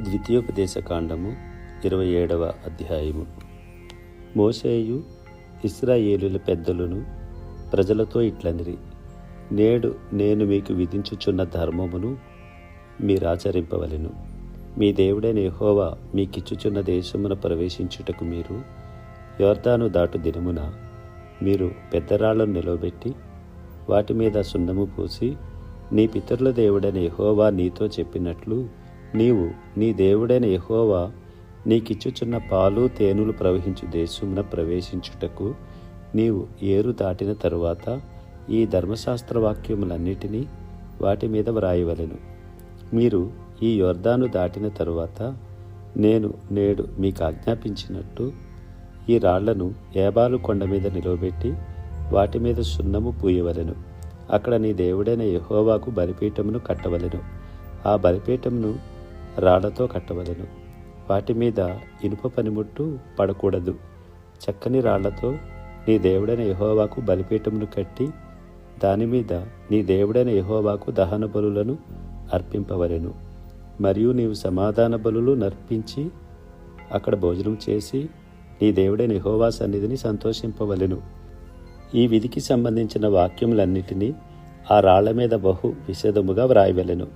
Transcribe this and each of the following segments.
ద్వితీయోపదేశ కాండము ఇరవై ఏడవ అధ్యాయము. మోసేయు ఇస్రాయేలుల పెద్దలను ప్రజలతో ఇట్లనిరి నేడు నేను మీకు విధించుచున్న ధర్మమును మీరాచరింపవలెను. మీ దేవుడైన యహోవా మీకిచ్చుచున్న దేశమున ప్రవేశించుటకు మీరు యోర్దాను దాటు దినమున మీరు పెద్దరాళ్ళను నిలవబెట్టి వాటి మీద సున్నము పూసి నీ పితరుల దేవుడైన యహోవా నీతో చెప్పినట్లు నీవు నీ దేవుడైన యహోవా నీకిచ్చుచున్న పాలు తేనెలు ప్రవహించు దేశమున ప్రవేశించుటకు నీవు ఏరు దాటిన తరువాత ఈ ధర్మశాస్త్ర వాక్యములన్నిటినీ వాటి మీద వ్రాయవలెను. మీరు ఈ యొర్దాను దాటిన తరువాత నేను నేడు మీకు ఆజ్ఞాపించినట్టు ఈ రాళ్ళను ఏబాలు కొండ మీద నిలవబెట్టి వాటి మీద సున్నము పూయవలెను. అక్కడ నీ దేవుడైన యహోవాకు బలిపీఠమును కట్టవలెను. ఆ బలిపీఠమును రాళ్ళతో కట్టవలెను. వాటి మీద ఇనుప పనిముట్టు పడకూడదు. చక్కని రాళ్ళతో నీ దేవుడైన యహోవాకు బలిపీఠమును కట్టి దాని మీద నీ దేవుడైన యహోవాకు దహన బలులను అర్పింపవలెను. మరియు నీవు సమాధాన బలులు నర్పించి అక్కడ భోజనం చేసి నీ దేవుడైన యహోవా సన్నిధిని సంతోషింపవలెను. ఈ విధికి సంబంధించిన వాక్యములన్నిటినీ ఆ రాళ్ళ మీద బహు విషదముగా వ్రాయవలెను.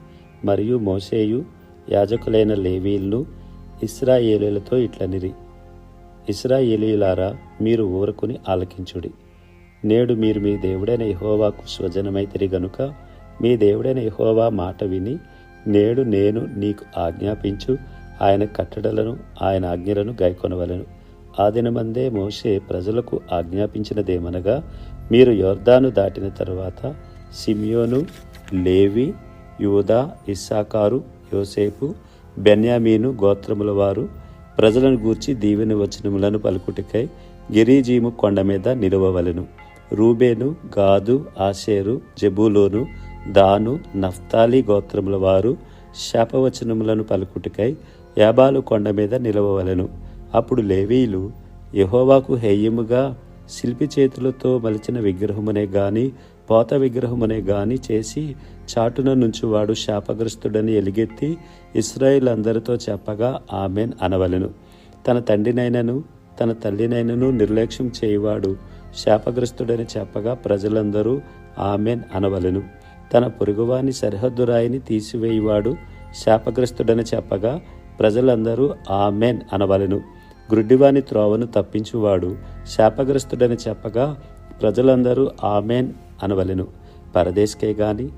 మరియు మోసేయు యాజకులైన లేవీలను ఇస్రాయేలీలతో ఇట్లనిరి ఇస్రాయేలీలారా మీరు ఊరుకుని ఆలకించుడి. నేడు మీరు మీ దేవుడైన యహోవాకు స్వజనమైతిరి గనుక మీ దేవుడైన యహోవా మాట విని నేడు నేను నీకు ఆజ్ఞాపించు ఆయన కట్టడలను ఆయన ఆజ్ఞలను గైకొనవలను. ఆ దినమందే మోషే ప్రజలకు ఆజ్ఞాపించినదేమనగా మీరు యోర్దాను దాటిన తరువాత సిమియోను లేవి యూదా ఇస్సాకారు యోసేపు బెన్యామీను గోత్రముల వారు ప్రజలను గూర్చి దీవెన వచనములను పలుకుటికై గిరిజీము కొండ మీద నిలవవలను. రూబేను గాదు ఆషేరు జబూలోను దాను నఫ్తాలి గోత్రముల వారు శాపవచనములను పలుకుటికై యాబాలు కొండ మీద నిలవవలను. అప్పుడు లేవీలు యహోవాకు హేయముగా శిల్పి చేతులతో మలిచిన విగ్రహమునే గాని పోత విగ్రహమునే గాని చేసి చాటున నుంచి వాడు శాపగ్రస్తుడని ఎలుగెత్తి ఇస్రాయిల్ అందరితో చెప్పగా ఆమెన్ అనవలెను. తన తండ్రినైనను తన తల్లినైనను నిర్లక్ష్యం చేయవాడు శాపగ్రస్తుడని చెప్పగా ప్రజలందరూ ఆమెన్ అనవలెను. తన పొరుగువాని సరిహద్దు రాయిని తీసివేయవాడు శాపగ్రస్తుడని చెప్పగా ప్రజలందరూ ఆమెన్ అనవలెను. గ్రుడ్డివాని త్రోవను తప్పించువాడు శాపగ్రస్తుడని చెప్పగా ప్రజలందరూ ఆమెన్ అనవలెను. పరదేశకే గాని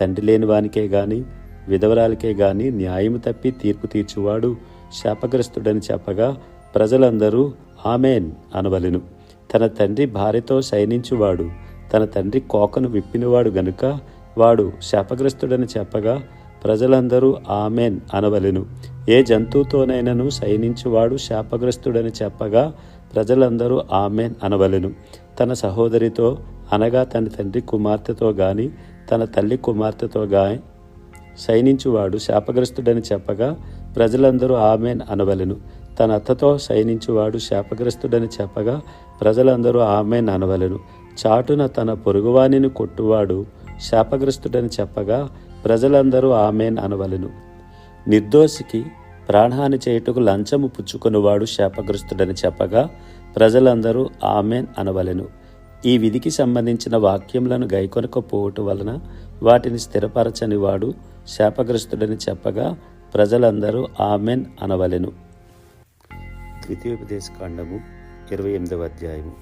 తండ్రి లేని వానికే గాని విధవరాలకే గాని న్యాయము తప్పి తీర్పు తీర్చువాడు శాపగ్రస్తుడని చెప్పగా ప్రజలందరూ ఆమెన్ అనవలెను. తన తండ్రి భార్యతో శయనించువాడు తన తండ్రి కోకను విప్పినవాడు గనుక వాడు శాపగ్రస్తుడని చెప్పగా ప్రజలందరూ ఆమెన్ అనవలెను. ఏ జంతువుతోనైనను శయనించువాడు శాపగ్రస్తుడని చెప్పగా ప్రజలందరూ ఆమెన్ అనవలెను. తన సహోదరితో అనగా తన తండ్రి కుమార్తెతో గాని తన తల్లి కుమార్తెతో గాని శయనించువాడు శాపగ్రస్తుడని చెప్పగా ప్రజలందరూ ఆమెన్ అనవలెను. తన అత్తతో శయనించువాడు శాపగ్రస్తుడని చెప్పగా ప్రజలందరూ ఆమెన్ అనవలెను. చాటున తన పొరుగువాణిని కొట్టువాడు శాపగ్రస్తుడని చెప్పగా ప్రజలందరూ ఆమెన్ అనవలెను. నిర్దోషికి ప్రాణహాని చేయుటకు లంచము పుచ్చుకొనివాడు శాపగ్రస్తుడని చెప్పగా ప్రజలందరూ ఆమెన్ అనవలెను. ఈ విధికి సంబంధించిన వాక్యములను గైకొనకపోవటం వలన వాటిని స్థిరపరచని వాడు శాపగ్రస్తుడని చెప్పగా ప్రజలందరూ ఆమెన్ అనవలెను. ద్వితీయోపదేశకాండము ఇరవై ఎనిమిదవ అధ్యాయము.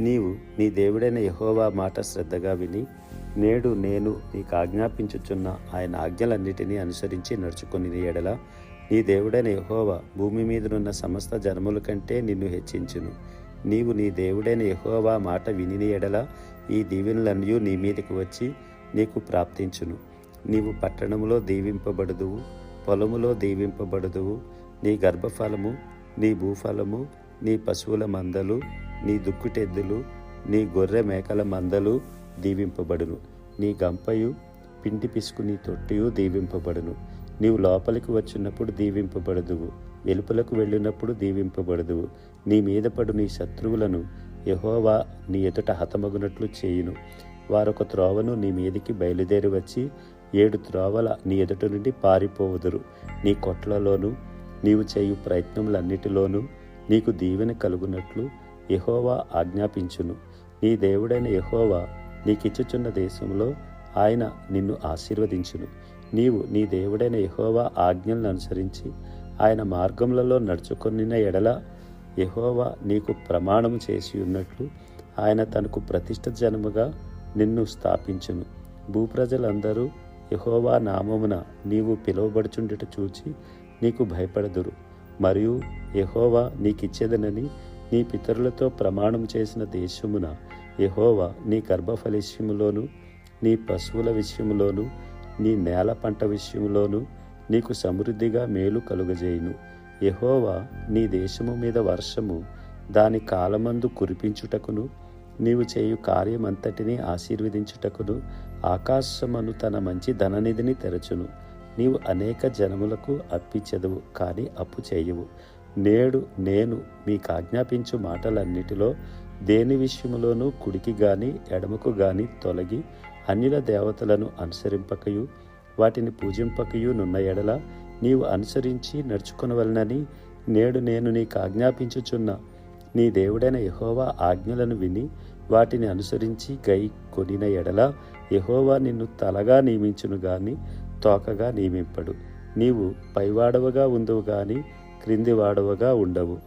నీవు నీ దేవుడైన యహోవా మాట శ్రద్ధగా విని నేడు నేను నీకు ఆజ్ఞాపించుచున్న ఆయన ఆజ్ఞలన్నిటినీ అనుసరించి నడుచుకుని ఎడల నీ దేవుడైన యహోవా భూమి మీదనున్న సమస్త జనముల కంటే నిన్ను హెచ్చించును. నీవు నీ దేవుడైన యహోవా మాట విని ఎడల ఈ దీవెనలన్నీ నీ మీదకి వచ్చి నీకు ప్రాప్తించును. నీవు పట్టణములో దీవింపబడుదువు పొలములో దీవింపబడుదువు. నీ గర్భఫలము నీ భూఫలము నీ పశువుల మందలు నీ దుక్కుటెద్దులు నీ గొర్రె మేకల మందలు దీవింపబడును. నీ గంపయు పిండి పిసుకు నీ తొట్టియు దీవింపబడును. నీవు లోపలికి వచ్చినప్పుడు దీవింపబడదువు. వెలుపలకు వెళ్ళినప్పుడు దీవింపబడదు. నీ మీద పడు నీ శత్రువులను యహోవా నీ ఎదుట హతమగునట్లు చేయును. వారొక త్రోవను నీ మీదికి బయలుదేరి వచ్చి ఏడు త్రోవల నీ ఎదుట నుండి పారిపోవుదురు. నీ కొట్లలోనూ నీవు చేయు ప్రయత్నములన్నిటిలోనూ నీకు దీవెన కలుగునట్లు యహోవా ఆజ్ఞాపించును. నీ దేవుడైన యహోవా నీకిచ్చుచున్న దేశంలో ఆయన నిన్ను ఆశీర్వదించును. నీవు నీ దేవుడైన యహోవా ఆజ్ఞలను అనుసరించి ఆయన మార్గములలో నడుచుకొనిన ఎడల యహోవా నీకు ప్రమాణము చేసి ఉన్నట్లు ఆయన తనకు ప్రతిష్ట జనముగా నిన్ను స్థాపించును. భూప్రజలందరూ యహోవా నామమున నీవు పిలువబడుచుండుట చూచి నీకు భయపడదురు. మరియు యహోవా నీకిచ్చేదనని నీ పితరులతో ప్రమాణం చేసిన దేశమున యహోవా నీ గర్భఫలిష్యములోను నీ పశువుల విషయములోను నీ నేల పంట విషయంలోనూ నీకు సమృద్ధిగా మేలు కలుగజేయును. యహోవా నీ దేశము మీద వర్షము దాని కాలమందు కురిపించుటకును నీవు చేయు కార్యమంతటిని ఆశీర్వదించుటకును ఆకాశమును తన మంచి ధననిధిని తెరచును. నీవు అనేక జనములకు అప్పిచెదవు కానీ అప్పు చేయవు. నేడు నేను మీకు ఆజ్ఞాపించు మాటలన్నిటిలో దేని విషయములోనూ కుడికి గాని ఎడమకు గాని తొలగి అన్యుల దేవతలను అనుసరింపకయు. వాటిని పూజింపకయు నున్న ఎడల నీవు అనుసరించి నడుచుకునవలనని నేడు నేను నీకు ఆజ్ఞాపించుచున్న. నీ దేవుడైన యహోవా ఆజ్ఞలను విని వాటిని అనుసరించి గై కొనిన ఎడల యహోవా నిన్ను తలగా నియమించును గాని తోకగా నియమింపడు. నీవు పైవాడవగా ఉందువు గాని క్రింది వాడవగా ఉండవు.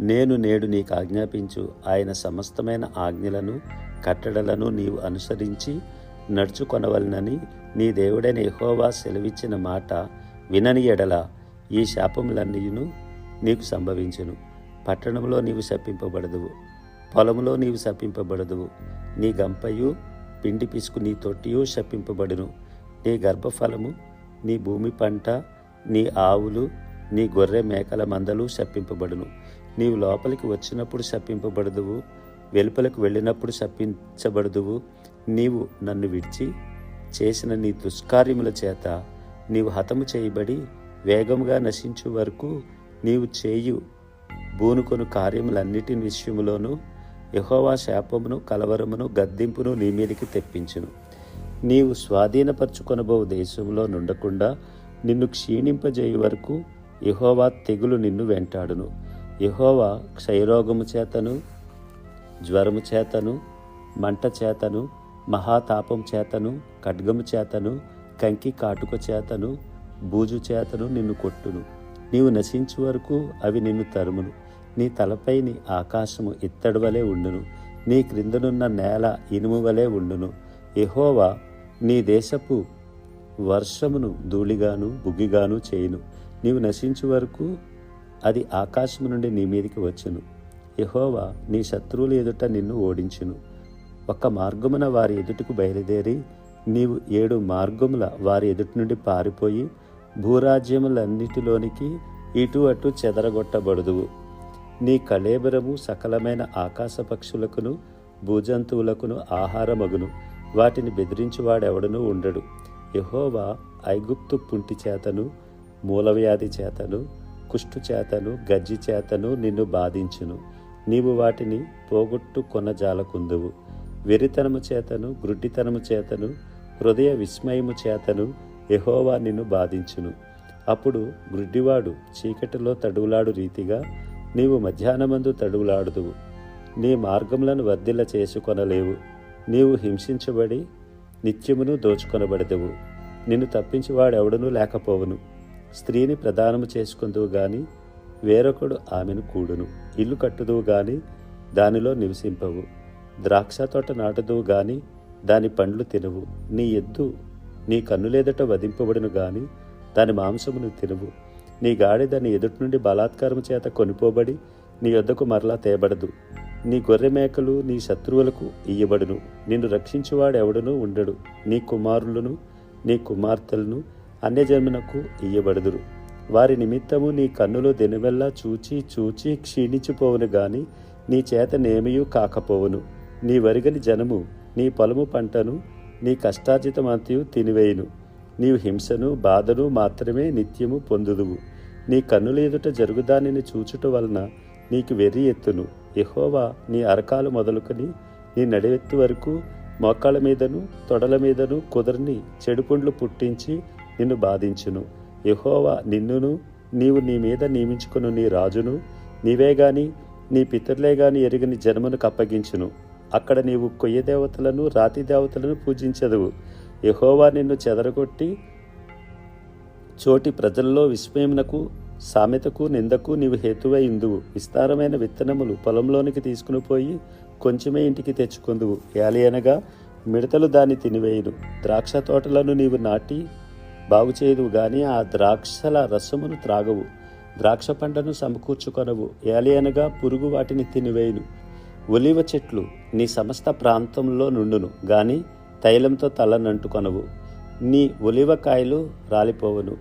నేను నేడు నీకు ఆజ్ఞాపించు ఆయన సమస్తమైన ఆజ్ఞలను కట్టడలను నీవు అనుసరించి నడుచుకొనవలనని నీ దేవుడైన యహోవా సెలవిచ్చిన మాట వినని ఎడల ఈ శాపములన్నీయును నీకు సంభవించును. పట్టణంలో నీవు శప్పింపబడదువు పొలంలో నీవు శప్పింపబడదువు నీ గంపయు పిండి పిసుకు నీ తొట్టియు శప్పింపబడును నీ గర్భఫలము నీ భూమి పంట నీ ఆవులు నీ గొర్రె మేకల మందలు శప్పింపబడును నీవు లోపలికి వచ్చినప్పుడు శప్పింపబడదువు వెలుపలకు వెళ్ళినప్పుడు శప్పించబడదువు నీవు నన్ను విడిచి చేసిన నీ దుష్కార్యముల చేత నీవు హతము చేయబడి వేగముగా నశించు వరకు నీవు చేయు బూనుకొను కార్యములన్నిటి విషయములోనూ యహోవా శాపమును కలవరమును గద్దింపును నీ మీదకి తెప్పించును. నీవు స్వాధీనపరచుకొనబో దేశంలో నుండకుండా నిన్ను క్షీణింపజేయు వరకు యహోవా తెగులు నిన్ను వెంటాడును. యహోవా క్షయరోగము చేతను జ్వరము చేతను మంట చేతను మహాతాపం చేతను ఖడ్గము చేతను కంకి కాటుక చేతను బూజు చేతను నిన్ను కొట్టును. నీవు నశించు వరకు అవి నిన్ను తరుమును. నీ తలపైని ఆకాశము ఇత్తడి వలె ఉండును. నీ క్రిందనున్న నేల ఇనుము వలె ఉండును. ఎహోవా నీ దేశపు వర్షమును ధూళిగాను బుగ్గిగాను చేయును. నీవు నశించు వరకు అది ఆకాశము నుండి నీ మీదికి వచ్చును. యహోవా నీ శత్రువుల ఎదుట నిన్ను ఓడించును. ఒక మార్గమున వారి ఎదుటకు బయలుదేరి నీవు ఏడు మార్గముల వారి ఎదుటి నుండి పారిపోయి భూరాజ్యములన్నిటిలోనికి ఇటు అటు చెదరగొట్టబడుదువు నీ కళేబరము సకలమైన ఆకాశ పక్షులకును భూజంతువులకును ఆహారమగును. వాటిని బెదిరించువాడెవడనూ ఉండడు. యహోవా ఐగుప్తు పుంటి చేతను మూలవ్యాధి చేతను కుష్టు చేతను గజ్జి చేతను నిన్ను బాధించును. నీవు వాటిని పోగొట్టు కొనజాలకుందువు వెరితనము చేతను గ్రుడ్డితనము చేతను హృదయ విస్మయము చేతను యహోవా నిన్ను బాధించును. అప్పుడు గ్రుడ్డివాడు చీకటిలో తడువులాడు రీతిగా నీవు మధ్యాహ్నమందు తడువులాడుదువు నీ మార్గములను వర్ధిల్ల చేసుకొనలేవు. నీవు హింసించబడి నిత్యమును దోచుకొనబడదువు. నిన్ను తప్పించువాడెవడనూ లేకపోవును. స్త్రీని ప్రదానము చేసుకుందువు గాని వేరొకడు ఆమెను కూడును. ఇల్లు కట్టుదువు గాని దానిలో నివసింపవు. ద్రాక్ష తోట నాటుదువు గాని దాని పండ్లు తినవు. నీ ఎద్దు నీ కన్నులేదట వధింపబడును గాని దాని మాంసమును తినవు. నీ గాడి దాని ఎదుటి నుండి బలాత్కారం చేత కొనిపోబడి నీ యొద్దకు మరలా తేబడదు. నీ గొర్రె మేకలు నీ శత్రువులకు ఇయ్యబడును. నిన్ను రక్షించువాడు ఎవడునూ ఉండడు. నీ కుమారులను నీ కుమార్తెలను అన్యజన్మనకు ఇయ్యబడుదురు. వారి నిమిత్తము నీ కన్నులు దినవెల్లా చూచి చూచి క్షీణించిపోవును గాని నీ చేత నేమియు కాకపోవును. నీ వరిగని జనము నీ పొలము పంటను నీ కష్టార్జితమంతయు తినివేయును. నీవు హింసను బాధను మాత్రమే నిత్యము పొందుదువు. నీ కన్నుల ఎదుట జరుగుదానిని చూచుట వలన నీకు వెర్రి ఎత్తును. ఎహోవా నీ అరకాలు మొదలుకొని నీ నడివెత్తు వరకు మోకాళ్ళ మీదను తొడల మీదను కుదరని చెడుపుండ్లు పుట్టించి నిన్ను బాధించును. యహోవా నిన్నును నీవు నీ మీద నియమించుకుని నీ రాజును. నీవే గాని నీ పితరులే గాని ఎరిగిన జన్మను అప్పగించును. అక్కడ నీవు కొయ్య దేవతలను రాతి దేవతలను పూజించదువు. యహోవా నిన్ను చెదరగొట్టి చోటి ప్రజల్లో విస్మయమునకు సామెతకు నిందకు నీవు హేతువై ఇందువు విస్తారమైన విత్తనములు పొలంలోనికి తీసుకుని పోయి కొంచెమే ఇంటికి తెచ్చుకుందువు. ఏలి అనగా మిడతలు దాన్ని తినివేయును. ద్రాక్ష తోటలను నీవు నాటి బాగు చేయదువు గాని ఆ ద్రాక్షల రసమును త్రాగవు. ద్రాక్ష పంటను సమకూర్చుకొనవు. ఏలి అనగా పురుగు వాటిని తినివేయును. ఒలివ చెట్లు నీ సమస్త ప్రాంతంలో నుండును గాని తైలంతో తలనంటుకొనవు నీ ఒలివ కాయలు రాలిపోవును.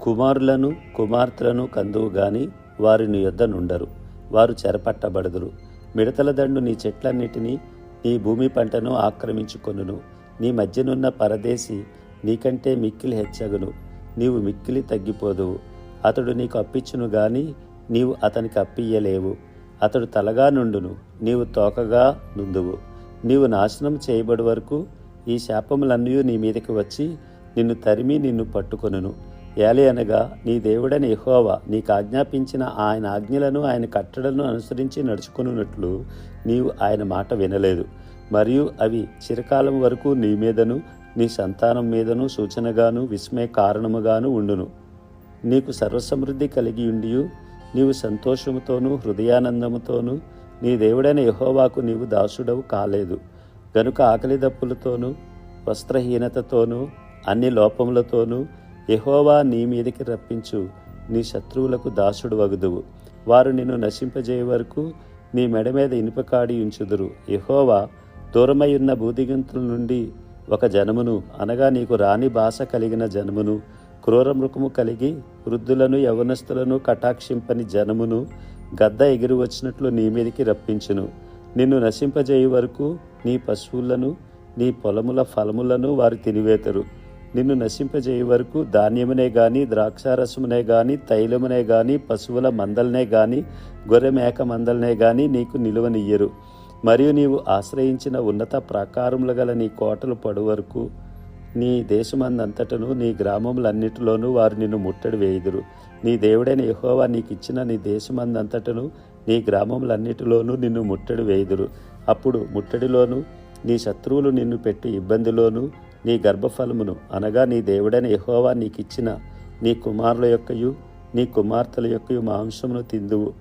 కుమారులను కుమార్తెలను కందువు గాని వారి నీ యొద్ద నుండరు. వారు చెరపట్టబడదురు. మిడతల దండు నీ చెట్లన్నిటినీ నీ భూమి పంటను ఆక్రమించుకొనును. నీ మధ్యనున్న పరదేశి నీకంటే మిక్కిలి హెచ్చగును. నీవు మిక్కిలి తగ్గిపోదువు. అతడు నీకు అప్పించును గాని నీవు అతనికి అప్పియ్యలేవు. అతడు తలగా నుండును. నీవు తోకగా నుందువు నీవు నాశనం చేయబడి వరకు ఈ శాపములన్నీ నీ మీదకి వచ్చి నిన్ను తరిమి నిన్ను పట్టుకొనును. ఏలి అనగా నీ దేవుడని ఎహోవా నీకు ఆజ్ఞాపించిన ఆయన ఆజ్ఞలను ఆయన కట్టడలను అనుసరించి నడుచుకున్నట్లు నీవు ఆయన మాట వినలేదు. మరియు అవి చిరకాలం వరకు నీ మీదను నీ సంతానం మీదను సూచనగాను విస్మయ కారణముగాను ఉండును. నీకు సర్వసమృద్ధి కలిగి ఉండియు నీవు సంతోషముతోనూ హృదయానందముతోనూ నీ దేవుడైన యహోవాకు నీవు దాసుడవు కాలేదు. గనుక ఆకలి దప్పులతోనూ వస్త్రహీనతతోనూ అన్ని లోపములతోనూ యహోవా నీ మీదకి రప్పించు. నీ శత్రువులకు దాసుడు వగుదువు వారు నిన్ను నశింపజేయ వరకు నీ మెడ మీద ఇనుపకాడి ఉంచుదురు. యహోవా దూరమై ఉన్న భూదిగంతుల నుండి ఒక జనమును అనగా నీకు రాని భాష కలిగిన జనమును క్రూర మృగము కలిగి వృద్ధులను యవనస్తులను కటాక్షింపని జనమును గద్ద ఎగిరి వచ్చినట్లు నీ మీదికి రప్పించును. నిన్ను నశింపజేయు వరకు నీ పశువులను నీ పొలముల ఫలములను వారు తినివేతరు. నిన్ను నశింపజేయు వరకు ధాన్యమునే గాని ద్రాక్షారసమునే గాని తైలమునే గాని పశువుల మందలనే గాని గొర్రె మేక మందలనే గాని నీకు నిలువనియ్యరు. మరియు నీవు ఆశ్రయించిన ఉన్నత ప్రాకారములు గల నీ కోటలు పడు వరకు నీ దేశమందంతటను నీ గ్రామములన్నిటిలోనూ వారు నిన్ను ముట్టడి వేయుదురు. నీ దేవుడైన యహోవా నీకు ఇచ్చిన నీ దేశమందంతటను నీ గ్రామములన్నిటిలోనూ నిన్ను ముట్టడి వేయుదురు. అప్పుడు ముట్టడిలోను నీ శత్రువులు నిన్ను పెట్టి ఇబ్బందిలోను నీ గర్భఫలమును అనగా నీ దేవుడైన యెహోవా నీకిచ్చిన నీ కుమారుల యొక్కయు నీ కుమార్తెల యొక్కయు మాంసమును తిందువు.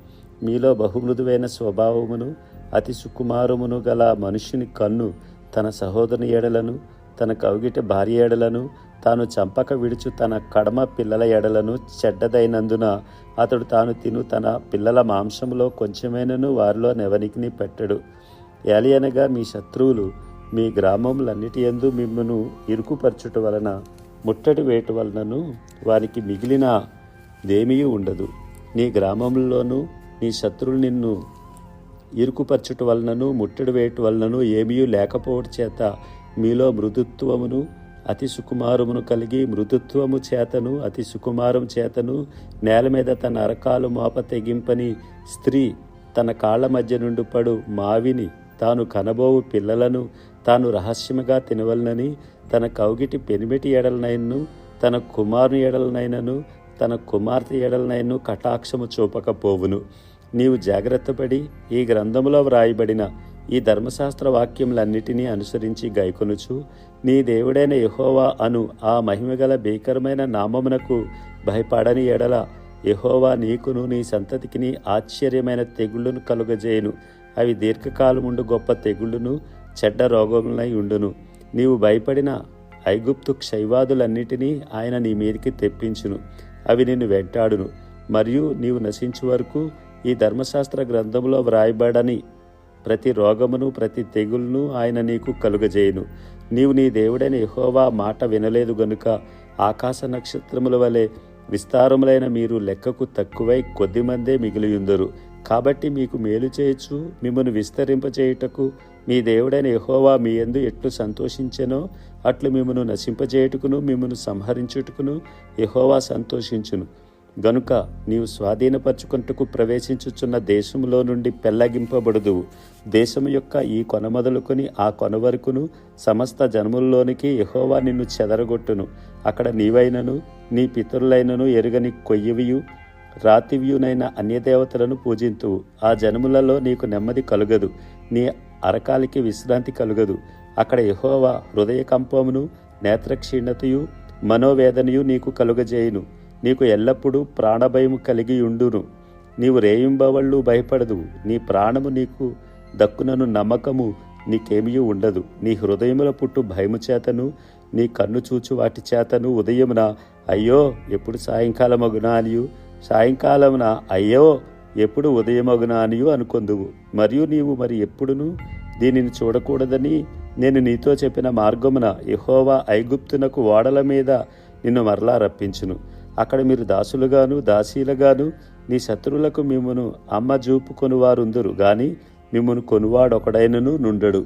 మీలో బహుమృదువైన స్వభావమును అతి సుకుమారమును గల మనుషుని కన్ను తన సహోదరుని ఎడలను తన కవిగిట భార్య ఎడలను తాను చంపక విడుచు తన కడమ పిల్లల ఎడలను చెడ్డదైనందున అతడు తాను తిను తన పిల్లల మాంసంలో కొంచెమైనను వారిలో నెవనికి పెట్టడు. ఏలియనగా మీ శత్రువులు మీ గ్రామములన్నిటి యందు మిమ్మను ఇరుకుపరచుట వలన ముట్టడి వేటు వలనను వారికి మిగిలిన దేమీ ఉండదు. నీ గ్రామంలోనూ నీ శత్రువులు నిన్ను ఇరుకుపరచుట వలనను ముట్టడి వేటు వలనను ఏమీ లేకపోవడం చేత మీలో మృదుత్వమును అతి సుకుమారమును కలిగి మృదుత్వము చేతను అతి సుకుమారం చేతను నేల మీద తన అరకాలు మోప తెగింపని స్త్రీ తన కాళ్ళ మధ్య నుండి పడు మావిని తాను కనబోవు పిల్లలను తాను రహస్యముగా తినవలనని తన కౌగిటి పెనిమిటి ఎడలనైనను తన కుమారుని ఎడలనైనను తన కుమార్తె ఎడలనైనను కటాక్షము చూపకపోవును. నీవు జాగ్రత్తపడి ఈ గ్రంథములో వ్రాయబడిన ఈ ధర్మశాస్త్ర వాక్యములన్నిటినీ అనుసరించి గైకొనుచు నీ దేవుడైన యహోవా అను ఆ మహిమగల భీకరమైన నామమునకు భయపడని ఎడల యహోవా నీకును నీ సంతతికిని ఆశ్చర్యమైన తెగుళ్ళను కలుగజేయును. అవి దీర్ఘకాలముండు గొప్ప తెగుళ్ళును చెడ్డ రోగములై ఉండును. నీవు భయపడిన ఐగుప్తు క్షైవాదులన్నిటినీ ఆయన నీ మీదికి తెప్పించును. అవి నిన్ను వెంటాడును. మరియు నీవు నశించు వరకు ఈ ధర్మశాస్త్ర గ్రంథంలో వ్రాయబడని ప్రతి రోగమును ప్రతి తెగులును ఆయన నీకు కలుగజేయును. నీవు నీ దేవుడైన యహోవా మాట వినలేదు గనుక ఆకాశ నక్షత్రముల వలె విస్తారములైన మీరు లెక్కకు తక్కువై కొద్దిమందే మిగిలియుందరు. కాబట్టి మీకు మేలు చేయొచ్చు మిమ్మను విస్తరింపచేయుటకు మీ దేవుడైన యహోవా మీ ఎందు ఎట్లు సంతోషించెనో అట్లు మిమ్మను నశింపజేయుటకును మిమ్మను సంహరించుటకును యహోవా సంతోషించును. గనుక నీవు స్వాధీనపరచుకుంటకు ప్రవేశించుచున్న దేశములో నుండి పెళ్ళగింపబడుదు దేశము యొక్క ఈ కొన మొదలుకొని ఆ కొన వరకును సమస్త జనముల్లోనికి యహోవా నిన్ను చెదరగొట్టును. అక్కడ నీవైనను నీ పితరులైనను ఎరుగని కొయ్యవియు రాతివ్యునైన అన్యదేవతలను పూజింతువు ఆ జనములలో నీకు నెమ్మది కలుగదు. నీ అరకాలికి విశ్రాంతి కలుగదు. అక్కడ యహోవా హృదయ కంపమును నేత్రక్షీణతయు మనోవేదనయు నీకు కలుగజేయును. నీకు ఎల్లప్పుడూ ప్రాణభయము కలిగి ఉండును. నీవు రేయింబవళ్ళు భయపడదు. నీ ప్రాణము నీకు దక్కునను నమ్మకము నీకేమీ ఉండదు. నీ హృదయముల పుట్టు భయము చేతను నీ కన్ను చూచు వాటి చేతను ఉదయమున అయ్యో ఎప్పుడు సాయంకాలమగునా అనియు? సాయంకాలమున అయ్యో ఎప్పుడు ఉదయమగునా అనియు అనుకొందువు. మరియు నీవు మరి ఎప్పుడును దీనిని చూడకూడదని నేను నీతో చెప్పిన మార్గమున యహోవా ఐగుప్తునకు ఓడల మీద నిన్ను మరలా రప్పించును. అక్కడ మీరు దాసులుగాను దాసీలుగాను నీ శత్రువులకు మిమ్మను అమ్మ చూపుకొని వారుందురు గాని మిమ్మను కొనువాడొకడైనను నుండడు.